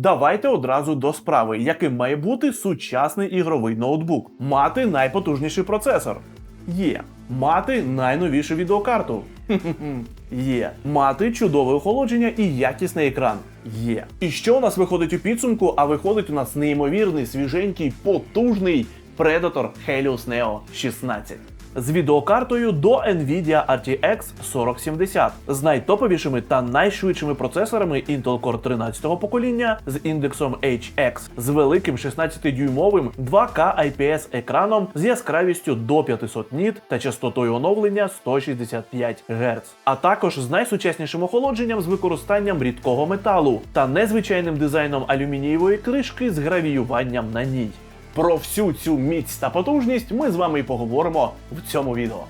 Давайте одразу до справи, яким має бути сучасний ігровий ноутбук. Мати найпотужніший процесор. Є. Мати найновішу відеокарту. Є. Мати чудове охолодження і якісний екран. Є. І що у нас виходить у підсумку? А виходить у нас неймовірний, свіженький, потужний Predator Helios Neo 16 з відеокартою до Nvidia RTX 4070 з найтоповішими та найшвидшими процесорами Intel Core 13-го покоління з індексом HX, з великим 16-дюймовим 2K IPS екраном з яскравістю до 500 ніт та частотою оновлення 165 Гц, а також з найсучаснішим охолодженням з використанням рідкого металу та незвичайним дизайном алюмінієвої кришки з гравіюванням на ній. Про всю цю міць та потужність ми з вами і поговоримо в цьому відео.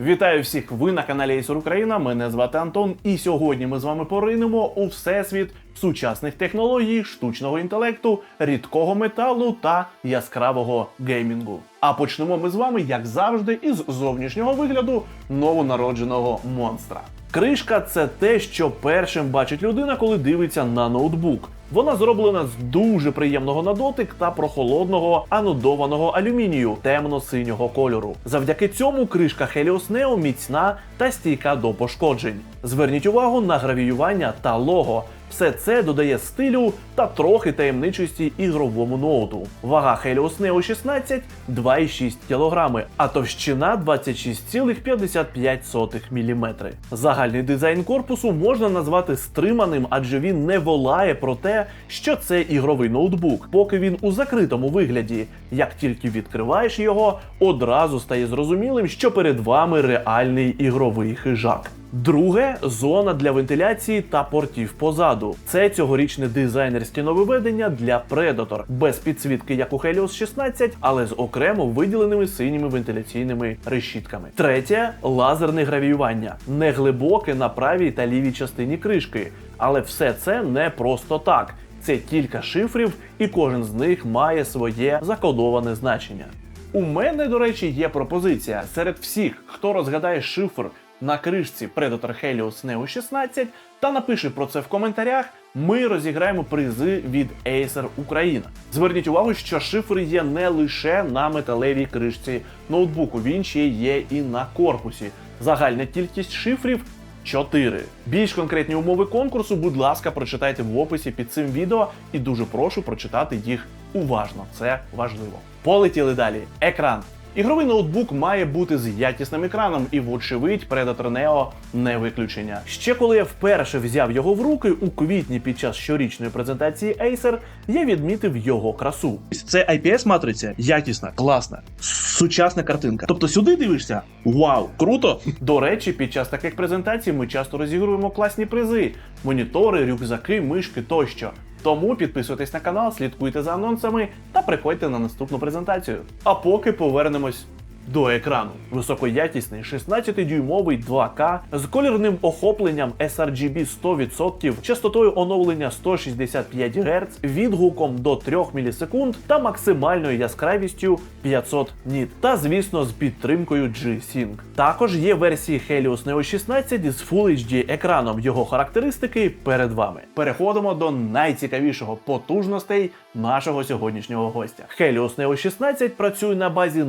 Вітаю всіх! Ви на каналі Acer Україна. Мене звати Антон, і сьогодні ми з вами поринемо у всесвіт сучасних технологій, штучного інтелекту, рідкого металу та яскравого геймінгу. А почнемо ми з вами, як завжди, із зовнішнього вигляду новонародженого монстра. Кришка це те, що першим бачить людина, коли дивиться на ноутбук. Вона зроблена з дуже приємного на дотик та прохолодного анодованого алюмінію темно-синього кольору. Завдяки цьому кришка Helios Neo міцна та стійка до пошкоджень. Зверніть увагу на гравіювання та лого. Все це додає стилю та трохи таємничості ігровому ноуту. Вага Helios Neo 16 2,6 кг, а товщина 26,55 мм. Загальний дизайн корпусу можна назвати стриманим, адже він не волає про те, що це ігровий ноутбук, поки він у закритому вигляді. Як тільки відкриваєш його, одразу стає зрозумілим, що перед вами реальний ігровий хижак. Друге зона для вентиляції та портів позаду. Це цьогорічне дизайнерське нововведення для Predator, без підсвітки, як у Helios 16, але з окремо виділеними синіми вентиляційними решітками. Третє лазерне гравіювання, не глибоке на правій та лівій частині кришки. Але все це не просто так. Це кілька шифрів, і кожен з них має своє закодоване значення. У мене, до речі, є пропозиція серед всіх, хто розгадає шифр на кришці Predator Helios Neo 16 та напише про це в коментарях. Ми розіграємо призи від Acer Україна. Зверніть увагу, що шифри є не лише на металевій кришці ноутбуку, він ще є і на корпусі. Загальна кількість шифрів 4. Більш конкретні умови конкурсу, будь ласка, прочитайте в описі під цим відео і дуже прошу прочитати їх уважно. Це важливо. Полетіли далі. Екран. Ігровий ноутбук має бути з якісним екраном, і, вочевидь, Predator Neo не виключення. Ще коли я вперше взяв його в руки у квітні під час щорічної презентації Acer, я відмітив його красу. Це IPS матриця якісна, класна, сучасна картинка. Тобто сюди дивишся? Вау, круто! До речі, під час таких презентацій ми часто розігруємо класні призи: монітори, рюкзаки, мишки тощо. Тому підписуйтесь на канал, слідкуйте за анонсами та приходьте на наступну презентацію. А поки повернемось до екрану. Високоякісний 16-дюймовий 2К з колірним охопленням sRGB 100%, частотою оновлення 165 Гц, відгуком до 3 мілісекунд та максимальною яскравістю 500 ніт. Та, звісно, з підтримкою G-Sync. Також є версії Helios Neo 16 із Full HD екраном. Його характеристики перед вами. Переходимо до найцікавішого потужностей нашого сьогоднішнього гостя. Helios Neo 16 працює на базі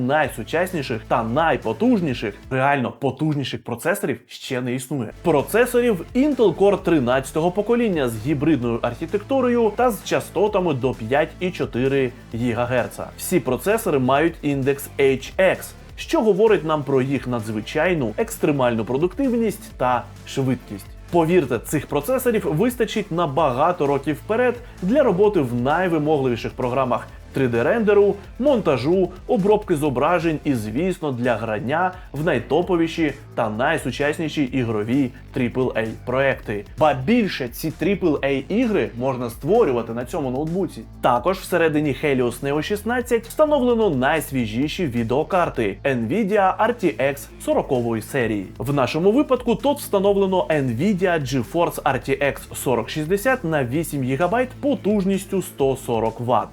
найсучасніших та найпотужніших, реально потужніших процесорів ще не існує. Процесорів Intel Core 13-го покоління з гібридною архітектурою та з частотами до 5,4 ГГц. Всі процесори мають індекс HX, що говорить нам про їх надзвичайну екстремальну продуктивність та швидкість. Повірте, цих процесорів вистачить на багато років вперед для роботи в найвимогливіших програмах 3D-рендеру, монтажу, обробки зображень і, звісно, для грання в найтоповіші та найсучасніші ігрові AAA проекти. Ба більше ці AAA ігри можна створювати на цьому ноутбуці. Також всередині Helios Neo 16 встановлено найсвіжіші відеокарти Nvidia RTX 40 серії. В нашому випадку тут встановлено Nvidia GeForce RTX 4060 на 8 ГБ потужністю 140 Вт.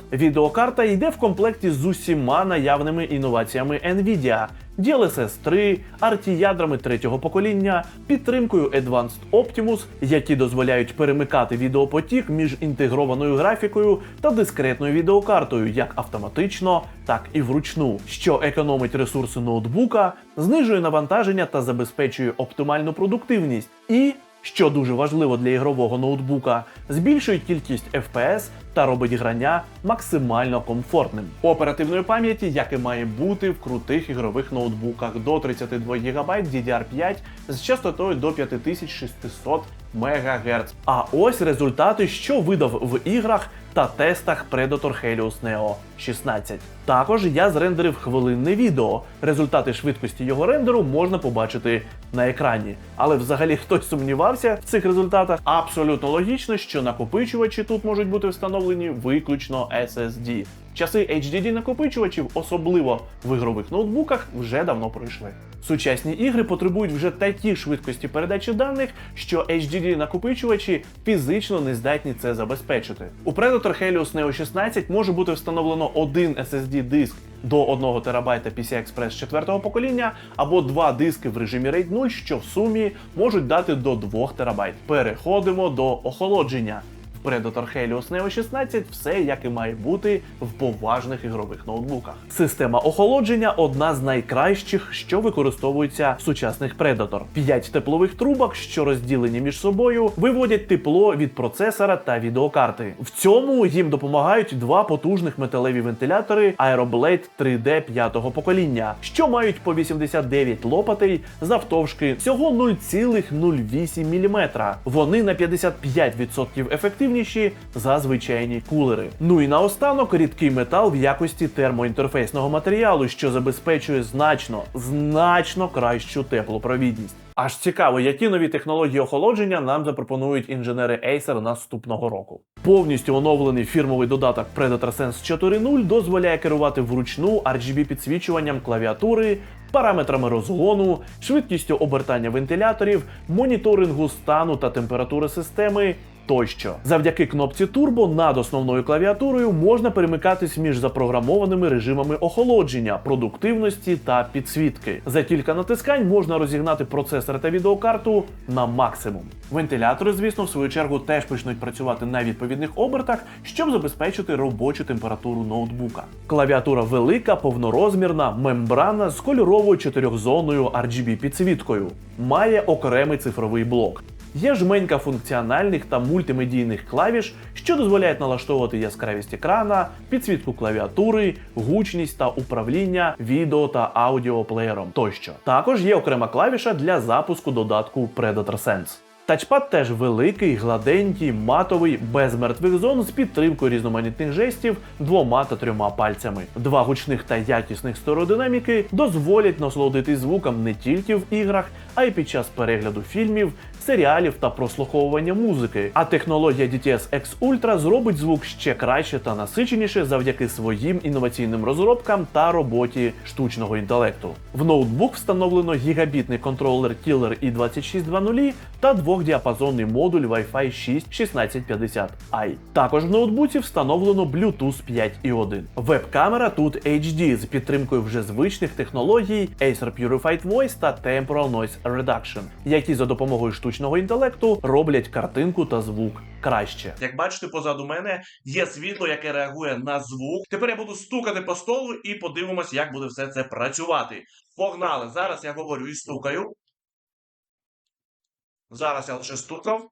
Відеокарта йде в комплекті з усіма наявними інноваціями Nvidia. DLSS 3, RT ядрами третього покоління, підтримкою Advanced Optimus, які дозволяють перемикати відеопотік між інтегрованою графікою та дискретною відеокартою як автоматично, так і вручну, що економить ресурси ноутбука, знижує навантаження та забезпечує оптимальну продуктивність і що дуже важливо для ігрового ноутбука, збільшує кількість FPS та робить грання максимально комфортним. Оперативної пам'яті, як і має бути в крутих ігрових ноутбуках до 32 ГБ DDR5 з частотою до 5600 МГц. А ось результати, що видав в іграх та тестах Predator Helios Neo 16. Також я зрендерив хвилинне відео. Результати швидкості його рендеру можна побачити на екрані. Але взагалі хтось сумнівався в цих результатах. Абсолютно логічно, що накопичувачі тут можуть бути встановлені виключно SSD. Часи HDD накопичувачів, особливо в ігрових ноутбуках, вже давно пройшли. Сучасні ігри потребують вже такі швидкості передачі даних, що HDD накопичувачі фізично не здатні це забезпечити. У Predator Helios Neo 16 може бути встановлено один SSD диск до 1 ТБ PCI-Express 4 покоління або два диски в режимі RAID 0, що в сумі можуть дати до 2 ТБ. Переходимо до охолодження. Predator Helios Neo 16 все як і має бути в поважних ігрових ноутбуках. Система охолодження одна з найкращих, що використовується в сучасних Predator. П'ять теплових трубок, що розділені між собою, виводять тепло від процесора та відеокарти. В цьому їм допомагають два потужних металеві вентилятори Aeroblade 3D п'ятого покоління, що мають по 89 лопатей завтовшки всього 0,08 мм. Вони на 55% ефективніші за звичайні кулери. Ну і наостанок рідкий метал в якості термоінтерфейсного матеріалу, що забезпечує значно, значно кращу теплопровідність. Аж цікаво, які нові технології охолодження нам запропонують інженери Acer наступного року. Повністю оновлений фірмовий додаток Predator Sense 4.0 дозволяє керувати вручну RGB підсвічуванням клавіатури, параметрами розгону, швидкістю обертання вентиляторів, моніторингу стану та температури системи. Тощо, завдяки кнопці Turbo над основною клавіатурою можна перемикатись між запрограмованими режимами охолодження, продуктивності та підсвітки. За кілька натискань можна розігнати процесор та відеокарту на максимум. Вентилятори, звісно, в свою чергу теж почнуть працювати на відповідних обертах, щоб забезпечити робочу температуру ноутбука. Клавіатура велика, повнорозмірна, мембранна з кольоровою чотирьохзонною RGB підсвіткою. Має окремий цифровий блок. Є жменька функціональних та мультимедійних клавіш, що дозволяють налаштовувати яскравість екрана, підсвітку клавіатури, гучність та управління відео та аудіоплеєром тощо. Також є окрема клавіша для запуску додатку Predator Sense. Тачпад теж великий, гладенький, матовий, без мертвих зон з підтримкою різноманітних жестів двома та трьома пальцями. Два гучних та якісних стереодинаміки дозволять насолодитись звуком не тільки в іграх, а й під час перегляду фільмів, серіалів та прослуховування музики. А технологія DTS X Ultra зробить звук ще краще та насиченіше завдяки своїм інноваційним розробкам та роботі штучного інтелекту. В ноутбук встановлено гігабітний контролер Killer i2620 та двохдіапазонний модуль Wi-Fi 6 1650i. Також в ноутбуці встановлено Bluetooth 5.1. Веб-камера тут HD з підтримкою вже звичних технологій Acer Purified Voice та Temporal Noise Reduction, які за допомогою штучного інтелекту роблять картинку та звук краще. Як бачите, позаду мене є світло, яке реагує на звук. Тепер я буду стукати по столу і подивимось, як буде все це працювати. Погнали! Зараз я говорю і стукаю. Зараз я лише стукав.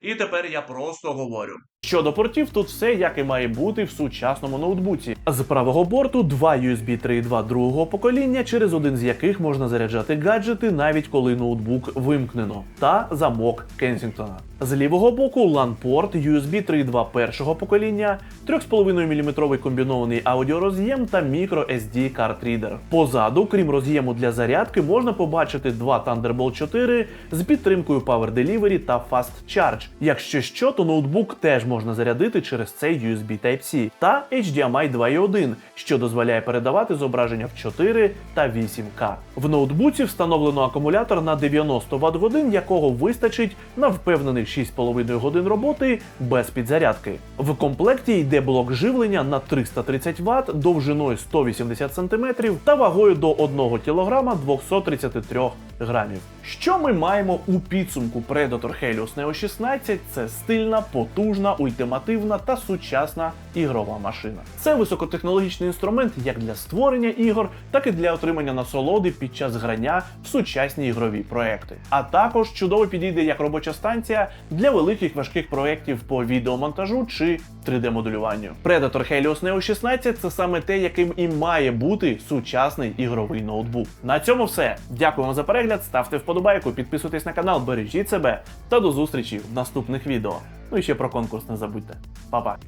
І тепер я просто говорю. Щодо портів, тут все як і має бути в сучасному ноутбуці. З правого борту два USB 3.2 другого покоління, через один з яких можна заряджати гаджети, навіть коли ноутбук вимкнено, та замок Кенсінгтона. З лівого боку LAN-порт USB 3.2 першого покоління, 3,5 мм комбінований аудіороз'єм та micro SD картрідер. Позаду, крім роз'єму для зарядки, можна побачити два Thunderbolt 4 з підтримкою Power Delivery та Fast Charge. Якщо що, то ноутбук теж можна зарядити через цей USB Type-C та HDMI 2.1, що дозволяє передавати зображення в 4 та 8К. В ноутбуці встановлено акумулятор на 90 Вт годин, якого вистачить на впевнених 6,5 годин роботи без підзарядки. В комплекті йде блок живлення на 330 Вт довжиною 180 см та вагою до 1 кг 233 грамів. Що ми маємо у підсумку Predator Helios Neo 16? Це стильна, потужна, ультимативна та сучасна ігрова машина. Це високотехнологічний інструмент як для створення ігор, так і для отримання насолоди під час грання в сучасні ігрові проекти. А також чудово підійде як робоча станція для великих важких проєктів по відеомонтажу чи 3D-моделюванню. Predator Helios Neo 16 це саме те, яким і має бути сучасний ігровий ноутбук. На цьому все. Дякую вам за перегляд. Ставте вподобайку, підписуйтесь на канал, бережіть себе та до зустрічі в наступних відео. Ну і ще про конкурс не забудьте. Па-па!